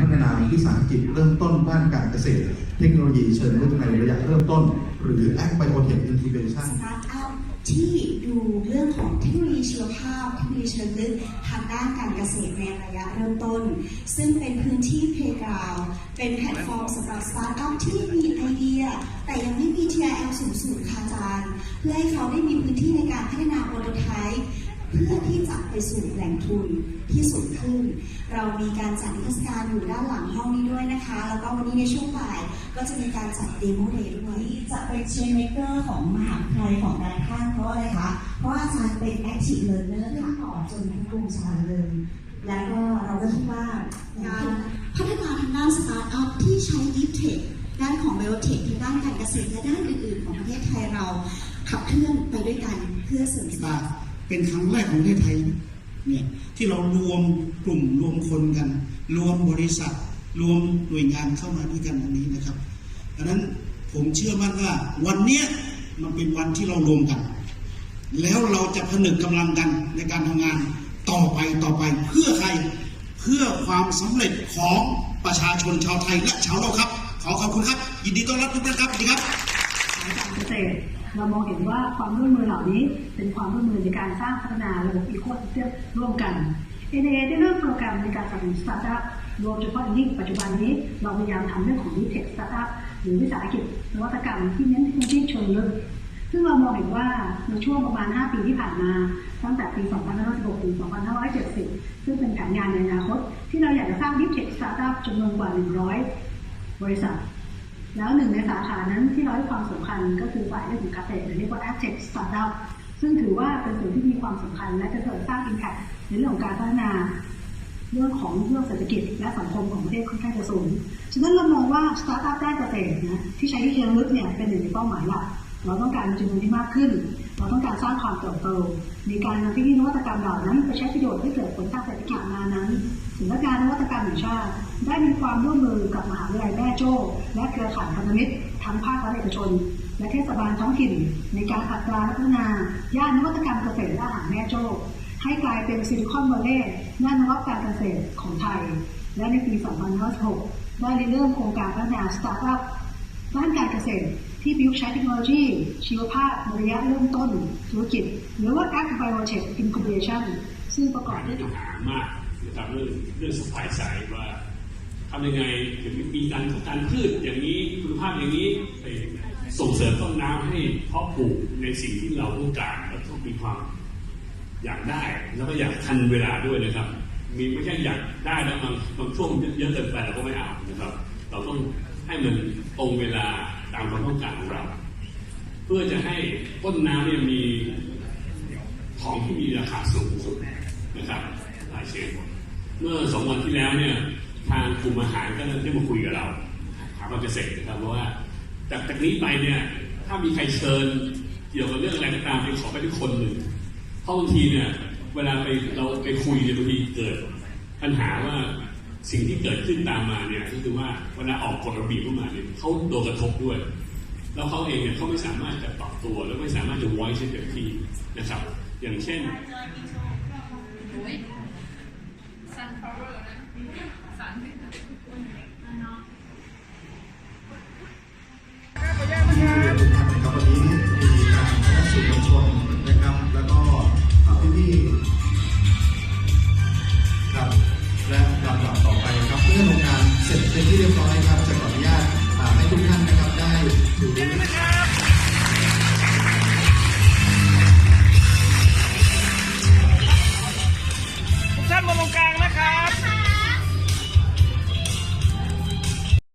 พัฒนาวิสาหกิจเริ่มต้นด้านการเกษตร เทคโนโลยีเชิงรุกในระยะเริ่มต้น หรือ Act Biotech Incubation สตาร์ทอัพที่ดูเรื่องของเทคโนโลยีชีวภาพเทคโนโลยีเชิงลึกทางด้านการเกษตรในระยะเริ่มต้น ซึ่งเป็นพื้นที่เพลกราวเป็นแพลตฟอร์มสำหรับสตาร์ทอัพที่มีไอเดีย แต่ยังไม่มี TRL สูงสุดค่ะอาจารย์ เพื่อให้เขาได้มีพื้นที่ในการพัฒนาโปรโตไทป์ เพื่อที่จะไปสู่แหล่งทุนที่สูงขึ้น เรามีการจัดนิทรรศการอยู่ด้านหลังห้องนี้ด้วยนะคะ แล้วก็วันนี้ในช่วงบ่ายก็จะมีการจัดเดโมเดย์ด้วยจะเป็นเชนเมเกอร์ของมหาวิทยาลัยของการข้างเพราะอะไรคะ เพราะว่าอาจารย์เป็น active learner ค่ะต่อจนทั้งกลุ่มชาเลย แล้วก็เราก็คิดว่าการพัฒนาทางด้านสตาร์ทอัพที่ใช้ Deep Tech ด้านของ Biotech ทางด้านการเกษตรและด้านอื่นๆ ของประเทศไทยเราขับเคลื่อนไปด้วยกันเพื่อเสริมสร้าง เป็นครั้งแรกของประเทศไทยเนี่ยที่เรารวมกลุ่มรวมคนกัน รวมบริษัท รวมหน่วยงานเข้ามาด้วยกันตรงนี้นะครับดังนั้นผมเชื่อมั่นว่าวันเนี้ยมันเป็นวันที่เรารวมกัน แล้วเราจะผนึกกำลังกันในการทำงานต่อไปต่อไปเพื่อใครเพื่อความสำเร็จของประชาชนชาวไทยและชาวโลกครับ ขอขอบคุณครับ ยินดีต้อนรับทุกท่านครับสวัสดีครับการเกษตรเรามองเห็นว่าความร่วมมือเหล่านี้เป็นความร่วมมือในการสร้างพัฒนาระบบอีโคซิสเต็มร่วมกัน NA ได้เริ่มโปรแกรมในการสนับสนุนสตาร์ทอัพรวมเฉพาะอย่างยิ่งปัจจุบันนี้เราพยายามทำเรื่องของนิเทคสตาร์ทอัพหรือวิสาหกิจนวัตกรรมที่เน้นเทคโนโลยีเชิงลึกซึ่งเรามองเห็นว่าในช่วงประมาณ 5 ปีที่ผ่านมา ตั้งแต่ปี 2516 ถึง 2570 ซึ่งเป็นแผนงานในอนาคต ที่เราอยากจะสร้างดิเทคสตาร์ทอัพจำนวนกว่า 100 บริษัท แล้วหนึ่งในสาขานั้นที่เราให้ความสำคัญก็คือฝ่ายเรื่องของเกษตรหรือเรียกว่า Agtech Startup ซึ่งถือว่าเป็นส่วนที่มีความสำคัญ และจะเกิดสร้าง Impact ในเรื่องของการพัฒนาเรื่องของเรื่องเศรษฐกิจและสังคมของประเทศค่อนข้างจะสูง ฉะนั้นเรามองว่าสตาร์ทอัพด้านเกษตรนะที่ใช้ที่เชิงลึกเนี่ยเป็นหนึ่งในเป้าหมายหลัก เราต้องการจำนวนที่มากขึ้น เราต้องการสร้างความเติบโต มีการนำเทคโนโลยีนวัตกรรมเหล่านั้นไปใช้ประโยชน์ให้เกิดผลทางเศรษฐกิจมานั้นสำนักงานนวัตกรรมแห่งชาติ ได้มีความร่วมมือกับมหาวิทยาลัยแม่โจ้และเครือข่ายพันธมิตรทั้งภาครัฐเอกชน และเทศบาลท้องถิ่น ในการผลักดันและพัฒนาย่านนวัตกรรมเกษตรและอาหารแม่โจ้ให้กลายเป็นซิลิคอนวัลเลย์ด้านนวัตกรรมเกษตรของไทย และในปี 2016 ได้เริ่มโครงการพัฒนาสตาร์ทอัพด้านการเกษตร ที่ประยุกต์ใช้เทคโนโลยี ชีวภาพในระยะเริ่มต้นธุรกิจ หรือว่า Act Biotech Incubation ซึ่งประกอบด้วยปัญหามากนะครับเรื่องเรื่องสปายสายว่าทำยังไงถึงมีการการพืชอย่างนี้คุณภาพอย่างนี้ไปส่งเสริมต้นน้ำให้เพาะปลูกในสิ่งที่เราต้องการแล้วต้องมีความอยากได้แล้วก็อยากทันเวลาด้วยนะครับ มีไม่ใช่อยากได้แล้วบางบางช่วงเยอะเกินไปเราก็ไม่เอานะครับ เราต้องให้มันตรงเวลา ตามความต้องการของเรา เพื่อจะให้ต้นน้ำเนี่ยมีของที่มีราคาสูงสุดนะครับหลายเชนเมื่อสองวันที่แล้วเนี่ยทางกลุ่มอาหารก็ได้มาคุยกับเราถามว่าเกษตรนะครับเพราะว่าจากจากนี้ไปเนี่ยถ้ามีใครเชิญเกี่ยวกับเรื่องอะไรก็ตามไปขอไปทุกคนหนึ่งเพราะบางทีเนี่ยเวลาไปเราไปคุยเนี่ยบางทีเกิดปัญหาว่า สิ่งที่เกิดขึ้นตามมาเนี่ยก็คือว่าเวลาออกกฎระเบียบขึ้นมาเนี่ยเขาโดนกระทบด้วย แล้วเขาเองเนี่ยเขาไม่สามารถจะปรับตัวและไม่สามารถจะไว้ใช้เต็มที่นะครับ อย่างเช่น sunflower นะสารพิษนะนะครั ร้อยครับจะขออนุญาตให้ทุกท่านนะครับได้ถือ